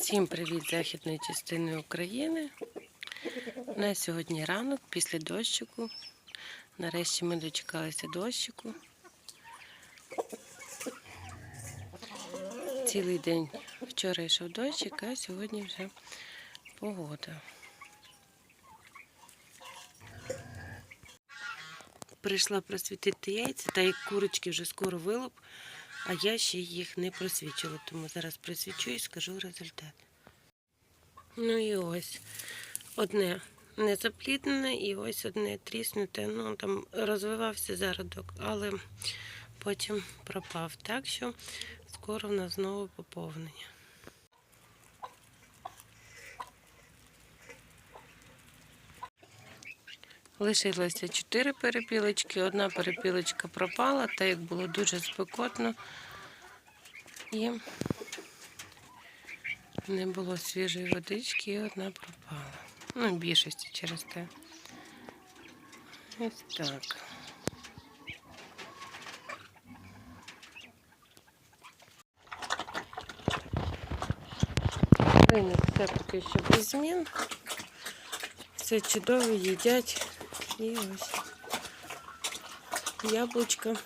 Всім привіт західної частини України. У нас сьогодні ранок після дощику. Нарешті ми дочекалися дощику. Цілий день вчора йшов дощик, а сьогодні вже погода. Прийшла просвітити яйця, та як курочки вже скоро вилуп, а я ще їх не просвічила, тому зараз просвічу і скажу результат. Ну і ось одне не запліднене, і ось одне тріснуте. Ну там розвивався зародок, але потім пропав. Так що скоро в нас знову поповнення. Лишилося чотири перепілочки. Одна перепілочка пропала, так як було дуже спекотно. І не було свіжої водички, і одна пропала. Ну, більшості через те. Ось так. Ринок все поки що без змін. Все чудово їдять. І ось яблучка.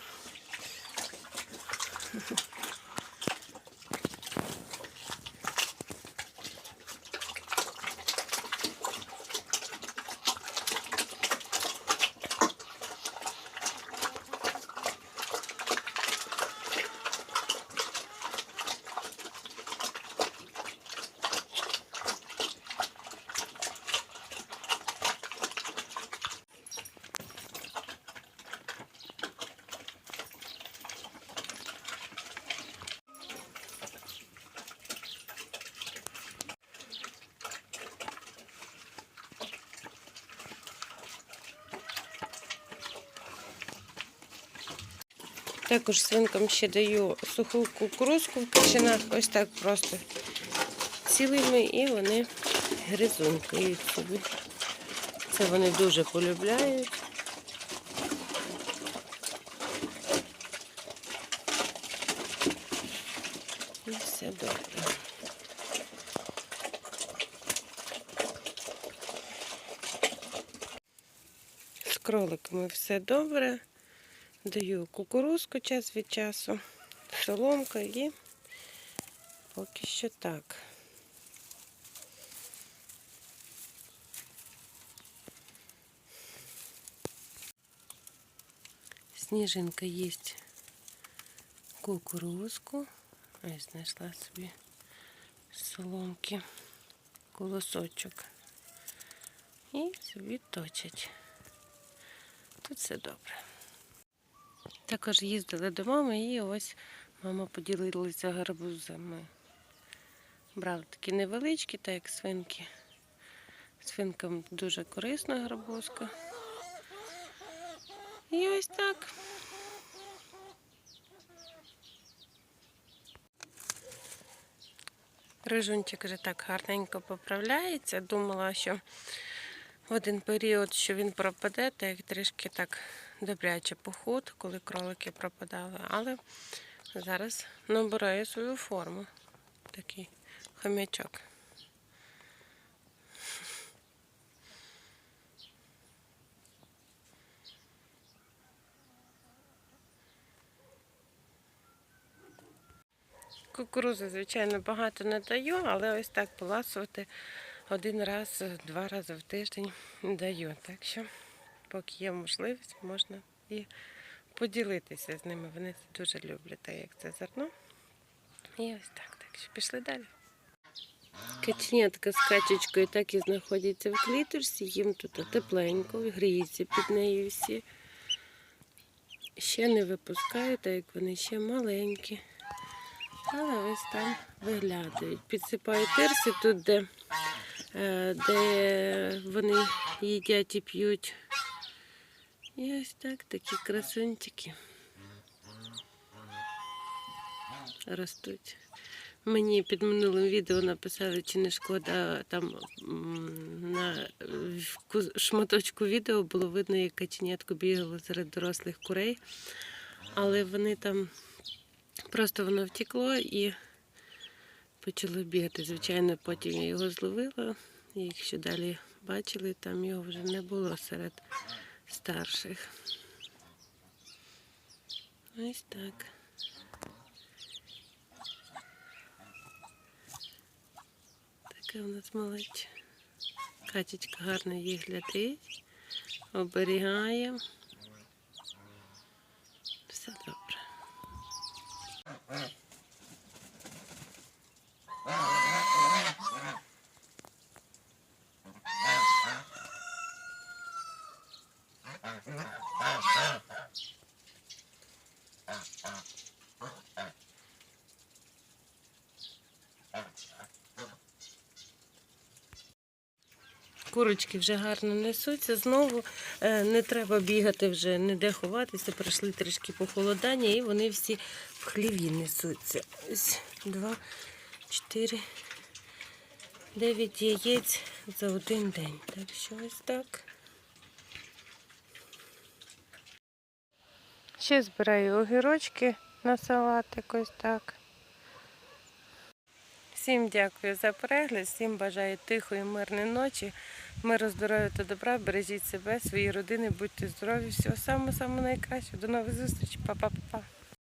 Також свинкам ще даю суху кукурузку в качанах, ось так просто цілими, і вони гризункають собі. Це вони дуже полюбляють. І все добре. З кроликами все добре. Даю кукурузку час від часу, соломка і поки що так. Сніжинка їсть кукурузку. Ось знайшла собі соломки колосочок. І собі точать. Тут все добре. Також їздили до мами і ось мама поділилася гарбузами. Брали такі невеличкі, так як свинки. Свинкам дуже корисна гарбузка. І ось так. Рижунчик вже так гарненько поправляється. Думала, що в один період, що він пропаде, так трішки так добряче поход, коли кролики пропадали, але зараз набирає свою форму. Такий хомячок. Кукурузи, звичайно, багато не даю, але ось так поласувати один раз, два рази в тиждень даю. Так що, поки є можливість, можна і поділитися з ними. Вони це дуже люблять, так як це зерно. І ось так. Так що пішли далі. Каченятка з качечкою так і знаходяться в кліторсі, їм тут тепленько, гріються під нею всі. Ще не випускаю, так як вони ще маленькі. Але ось там виглядають. Підсипаю тирси тут, де, де вони їдять і п'ють. І ось так такі красунчики ростуть. Мені під минулим відео написали, чи не шкода там на шматочку відео було видно, як каченятко бігало серед дорослих курей, але вони там просто воно втекло і почало бігати. Звичайно, потім я його зловила. І Якщо далі бачили, там його вже не було серед старших. Ось так. Таке у нас малече. Катечка гарно їх глядить, оберігає. Все добре. Курочки вже гарно несуться. Знову е, не треба бігати вже, ніде ховатися. Пройшли трішки похолодання і вони всі в хліві несуться. Ось два, чотири, дев'ять яєць за один день. Так що ось так. Ще збираю огірочки на салат якось так. Всім дякую за перегляд, всім бажаю тихої, мирної ночі, миру, здоров'я та добра. Бережіть себе, свої родини, будьте здорові, всього самого самого найкращого. До нових зустрічей, Па-па-па-па.